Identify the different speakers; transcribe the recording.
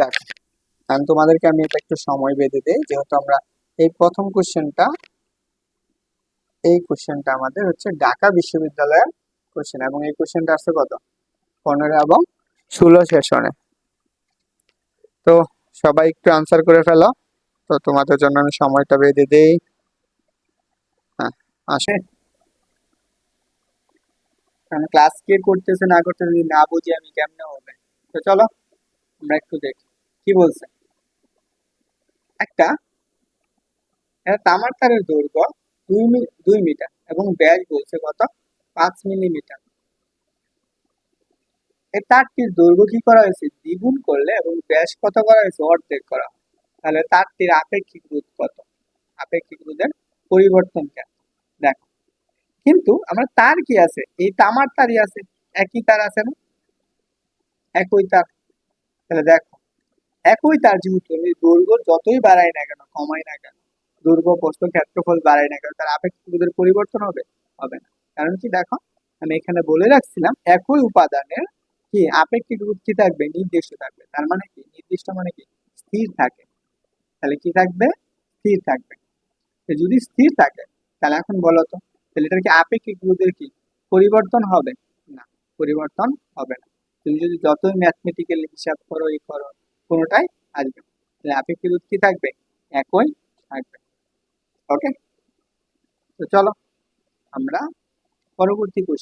Speaker 1: দেখো, আমি তোমাদেরকে আমি এটা একটু সময় বেঁধে দেই, যেহেতু আমরা এই প্রথম কোশ্চেনটা এই কোশ্চেনটা আমাদের হচ্ছে ঢাকা বিশ্ববিদ্যালয়ের কোশ্চেন এবং এই কোশ্চেনটা আসছে কত? পনেরো এবং ষোলো সেশনে তো সবাই একটু আনসার করে ফেলো, তো তোমাদের জন্য আমি সময়টা বেঁধে দেই। হ্যাঁ আসে। কারণ ক্লাস কে করতেছে না করতেছে না বুঝি আমি কেমনে হবে। তো চলো, আমরা একটু দেখি। কি বলছে? একটা তামার তারের দৈর্ঘ্য দুই দুই মিটার এবং ব্যাস বলছে কত? পাঁচ মিলিমিটার। এই তারটির দৈর্ঘ্য কি করা হয়েছে? দ্বিগুণ করলে এবং ব্যাস কত করা হয়েছে? অর্ধেক করা তাহলে তারটির আপেক্ষিক রোধ কত? আপেক্ষিক রোধের পরিবর্তন কেন? দেখো, কিন্তু আমরা তার কি আছে? এই তামার তারই আছে। একই তার আছে না? একই তার। তাহলে দেখো একই তার যেহেতু দৈর্ঘ্য যতই বাড়ায় না কেন কমায় না কেন দৈর্ঘ্য প্রস্থ ক্ষেত্রফল বাড়ায় না কেন, তার আপেক্ষিক পরিবর্তন হবে হবে না। কারণ কি, দেখো, আমি এখানে বলে রাখছিলাম, একই উপাদানের কি, আপেক্ষিক রোধ কি থাকবে? নির্দিষ্ট থাকবে। তার মানে কি, নির্দিষ্ট মানে কি, স্থির থাকে। তাহলে কি থাকবে? স্থির থাকবে। যদি স্থির থাকে, তাহলে এখন বলো তো, তাহলে এটার কি আপেক্ষিক রোধের কি, পরিবর্তন হবে? না, পরিবর্তন হবে না। তুমি যদি যতই ম্যাথমেটিক্যাল হিসাব করো এই করো কোনোটাই আসবে। তাহলে আপেক্ষিক রোধ কি থাকবে? একই থাকবে। ওকে তো চলো, আমরা পরবর্তী কোশ্চেন